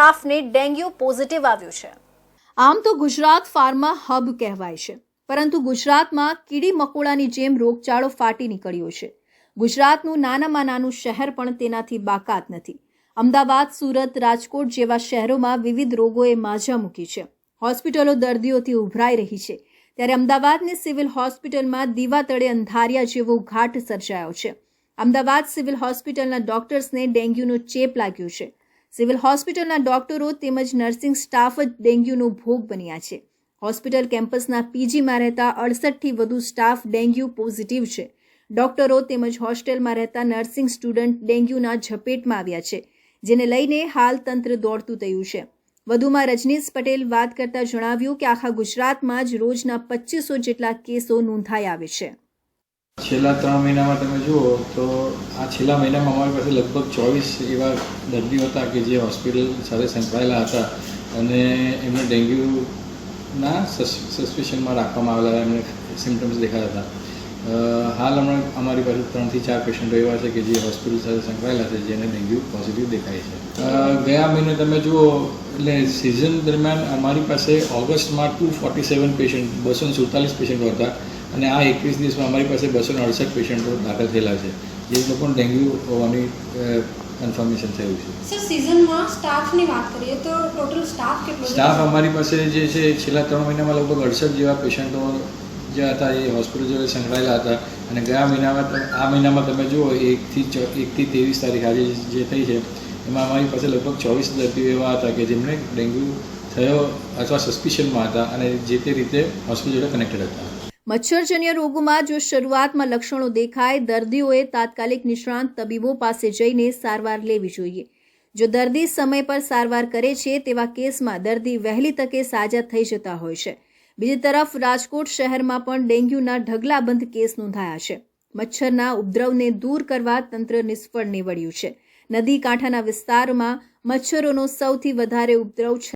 સ્ટાફને dengue positive આવ્યું છે. આમ તો ગુજરાત ફાર્મા હબ કહેવાય છે. પરંતુ ગુજરાતમાં કીડી મકોડાની જેમ રોગચાળો ફાટી નીકળ્યો છે. ગુજરાતનું નાનામાં નાનું શહેર પણ તેનાથી બાકાત નથી. અમદાવાદ, સુરત, રાજકોટ જેવા શહેરોમાં વિવિધ રોગોએ માઝા મૂકી છે. હોસ્પિટલો દર્દીઓથી ઉભરાઈ રહી છે. ત્યારે અમદાવાદની સિવિલ હોસ્પિટલમાં દીવા તળે અંધારિયા જેવો ઘાટ સર્જાયો છે. અમદાવાદ સિવિલ હોસ્પિટલના ડોક્ટર્સને ડેન્ગ્યુનો ચેપ લાગ્યો છે. સિવિલ હોસ્પિટલના ડોક્ટરો તેમજ નર્સિંગ સ્ટાફ જ ડેન્ગ્યુનો ભોગ બન્યા છે. હોસ્પિટલ કેમ્પસના પીજીમાં રહેતા અડસઠથી વધુ સ્ટાફ ડેન્ગ્યુ પોઝિટિવ છે. ડોક્ટરો તેમજ હોસ્ટેલમાં રહેતા નર્સિંગ સ્ટુડન્ટ ડેન્ગ્યુના ઝપેટમાં આવ્યા છે, જેને લઈને હાલ તંત્ર દોડતું થયું છે. વધુમાં રજનીશ પટેલ વાત કરતા જણાવ્યું કે આખા ગુજરાતમાં જ રોજના પચીસો જેટલા કેસો નોંધાઈ આવે છે. છેલ્લા ત્રણ મહિનામાં તમે જુઓ તો આ છેલ્લા મહિનામાં અમારી પાસે લગભગ ચોવીસ એવા દર્દીઓ હતા કે જે હોસ્પિટલ સાથે સંકળાયેલા હતા અને એમને ડેન્ગ્યુના સસ્પેશનમાં રાખવામાં આવેલા એમને સિમ્ટમ્સ દેખાતા હતા. હાલ હમણાં અમારી પાસે ત્રણથી ચાર પેશન્ટો એવા છે કે જે હોસ્પિટલ સાથે સંકળાયેલા છે, જેને ડેન્ગ્યુ પોઝિટિવ દેખાય છે. ગયા મહિને તમે જુઓ, એટલે સિઝન દરમિયાન અમારી પાસે ઓગસ્ટમાં ટુ ફોર્ટી સેવન પેશન્ટ, બસો સુડતાલીસ પેશન્ટો હતા. અને આ એકવીસ દિવસમાં અમારી પાસે બસો અડસઠ પેશન્ટો દાખલ થયેલા છે. જે લોકોને ડેન્ગ્યુ હોવાની કન્ફર્મેશન થયું છે. સર સિઝનમાં સ્ટાફની વાત કરીએ તો ટોટલ સ્ટાફ કેટલો સ્ટાફ અમારી પાસે જે છે છેલ્લા ત્રણ મહિનામાં લગભગ અડસઠ જેવા પેશન્ટો જે હતા એ હોસ્પિટલ જોડે સંકળાયેલા હતા. અને ગયા મહિનામાં આ મહિનામાં તમે જુઓ એકથી એકથી ત્રેવીસ તારીખ આજે જે થઈ છે એમાં અમારી પાસે લગભગ ચોવીસ દર્દીઓ એવા હતા કે જેમને ડેન્ગ્યુ થયો અથવા સસ્પિશનમાં હતા અને જે તે રીતે હોસ્પિટલ જોડે કનેક્ટેડ હતા. મચ્છરજન્ય રોગોમાં જો શરૂઆતમાં લક્ષણો દેખાય, દર્દીઓએ તાત્કાલિક નિષ્ણાંત તબીબો પાસે જઈને સારવાર લેવી જોઈએ. જો દર્દી સમય પર સારવાર કરે છે, તેવા કેસમાં દર્દી વહેલી તકે સાજા થઈ જતા હોય છે. બીજી તરફ, રાજકોટ શહેરમાં પણ ડેન્ગ્યુના ઢગલાબંધ કેસ નોંધાયા છે. મચ્છરના ઉપદ્રવને દૂર કરવા તંત્ર નિષ્ફળ નીવડ્યું છે. નદી કાંઠાના વિસ્તારમાં મચ્છરોનો સૌથી વધારે ઉપદ્રવ